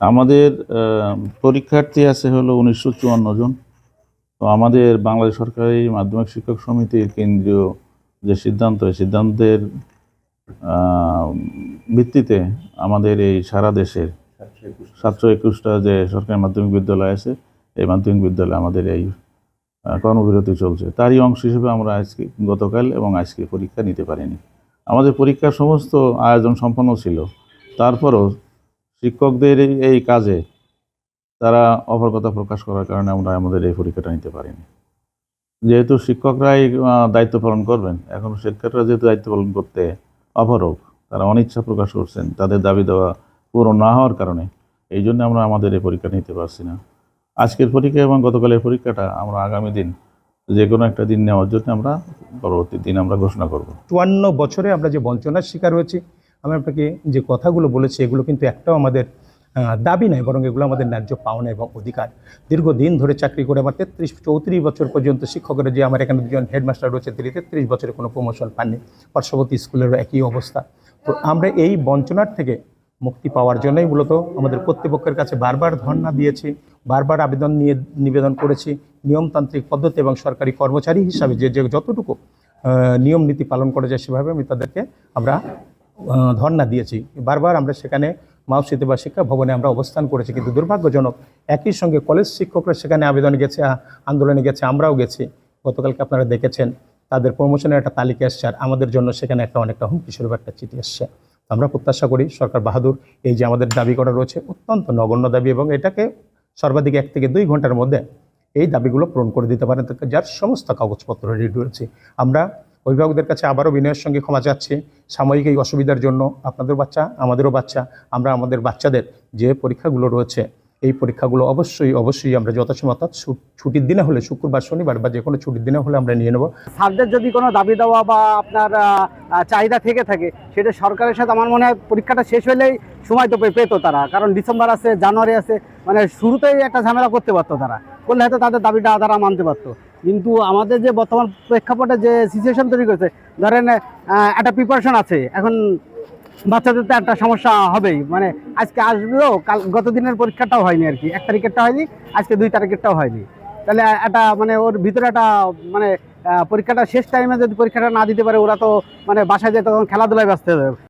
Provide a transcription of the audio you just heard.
আমাদের পরীক্ষার্থী আছে হলো উনিশশো চুয়ান্ন জন। তো আমাদের বাংলাদেশ সরকারি মাধ্যমিক শিক্ষক সমিতির কেন্দ্রীয় যে সিদ্ধান্ত সিদ্ধান্তের ভিত্তিতে আমাদের এই সারা দেশের সাতশো একুশটা যে সরকারি মাধ্যমিক বিদ্যালয় আছে, এই মাধ্যমিক বিদ্যালয়ে আমাদের এই কর্মবিরতি চলছে। তারই অংশ হিসেবে আমরা আজকে, গতকাল এবং আজকে পরীক্ষা নিতে পারিনি। আমাদের পরীক্ষার সমস্ত আয়োজন সম্পন্ন ছিল। তারপরও শিক্ষকদের এই- কাজে তারা অপরকতা প্রকাশ করার কারণে আমরা আমাদের এই পরীক্ষাটা নিতে পারিনি। যেহেতু শিক্ষকরাই দায়িত্ব পালন করবেন, এখন শিক্ষকরা যেহেতু দায়িত্ব পালন করতে অপারক তারা অনিচ্ছা প্রকাশ করছেন, তাদের দাবি দেওয়া পূরণ না হওয়ার কারণে, এই জন্য আমরা আমাদের এই পরীক্ষা নিতে পারছি না। আজকের পরীক্ষা এবং গতকালের পরীক্ষাটা আমরা আগামী দিন যে কোনো একটা দিন নেওয়ার জন্য আমরা পরবর্তী দিন আমরা ঘোষণা করব। চুয়ান্ন বছরে আমরা যে বঞ্চনার শিকার হয়েছি আমি আপনাকে যে কথাগুলো বলেছি, এগুলো কিন্তু একটাও আমাদের দাবি নয় বরং এগুলো আমাদের ন্যায্য পাওনা এবং অধিকার। দীর্ঘদিন ধরে চাকরি করে আমার তেত্রিশ, চৌত্রিশ বছর পর্যন্ত শিক্ষকেরা যে আমার এখানে দুজন হেডমাস্টার রয়েছে, তিনি তেত্রিশ বছরে কোনো প্রমোশন পাননি। পার্শ্ববর্তী স্কুলেরও একই অবস্থা। তো আমরা এই বঞ্চনার থেকে মুক্তি পাওয়ার জন্যই মূলত আমাদের কর্তৃপক্ষের কাছে বারবার ধর্ণা দিয়েছি, বারবার আবেদন নিয়ে নিবেদন করেছি। নিয়মতান্ত্রিক পদ্ধতি এবং সরকারি কর্মচারী হিসাবে যে যে যতটুকু নিয়ম নীতি পালন করা যায় সেভাবে আমি তাদেরকে আমরা ধর্ণা দিয়েছি। বারবার আমরা সেখানে মাউসিতে বা শিক্ষা ভবনে আমরা অবস্থান করেছি, কিন্তু দুর্ভাগ্যজনক একই সঙ্গে কলেজ শিক্ষকরা সেখানে আবেদনে গেছে আন্দোলনে গেছে, আমরাও গেছি। গতকালকে আপনারা দেখেছেন, তাদের প্রমোশনের একটা তালিকা এসছে আর আমাদের জন্য সেখানে একটা অনেকটা হুমকি স্বরূপ একটা চিঠি এসছে। আমরা প্রত্যাশা করি সরকার বাহাদুর এই যে আমাদের দাবি করা রয়েছে অত্যন্ত নগণ্য দাবি এবং এটাকে সর্বাধিক এক থেকে দুই ঘণ্টার মধ্যে এই দাবিগুলো পূরণ করে দিতে পারেন। যার সমস্ত কাগজপত্র রেডি রয়েছে, আমরা অভিভাবকদের কাছে আবারও বিনয়ের সঙ্গে ক্ষমা চাচ্ছি। সাময়িক এই অসুবিধার জন্য আপনাদের বাচ্চা, আমাদেরও বাচ্চা, আমরা আমাদের বাচ্চাদের যে পরীক্ষাগুলো রয়েছে, এই পরীক্ষাগুলো অবশ্যই অবশ্যই আমরা অর্থাৎ ছুটির দিনে হলে, শুক্রবার, শনিবার বা যে কোনো ছুটির দিনে হলে আমরা নিয়ে নেব। স্যারদের যদি কোনো দাবি দেওয়া বা আপনার চাহিদা থেকে থাকে, সেটা সরকারের সাথে আমার মনে হয় পরীক্ষাটা শেষ হলেই সময় তো পেতো তারা। কারণ ডিসেম্বর আছে, জানুয়ারি আছে মানে শুরুতেই একটা ঝামেলা করতে পারতো তারা। করলে হয়তো তাদের দাবিটা তারা মানতে পারতো। কিন্তু আমাদের যে বর্তমান প্রেক্ষাপটে যে সিচুয়েশন তৈরি করেছে, ধরেন একটা প্রিপারেশন আছে, এখন বাচ্চাদের তো একটা সমস্যা হবেই। মানে আজকে আসবেও, কাল গত দিনের পরীক্ষাটাও হয়নি আর কি। এক তারিখেরটা হয়নি, আজকে দুই তারিখেরটাও হয়নি। তাহলে একটা মানে ওর ভিতরে একটা মানে পরীক্ষাটা শেষ টাইমে যদি পরীক্ষাটা না দিতে পারে, ওরা তো মানে বাসায় যেয়ে তখন খেলাধুলায় ব্যস্ত হয়ে যাবে।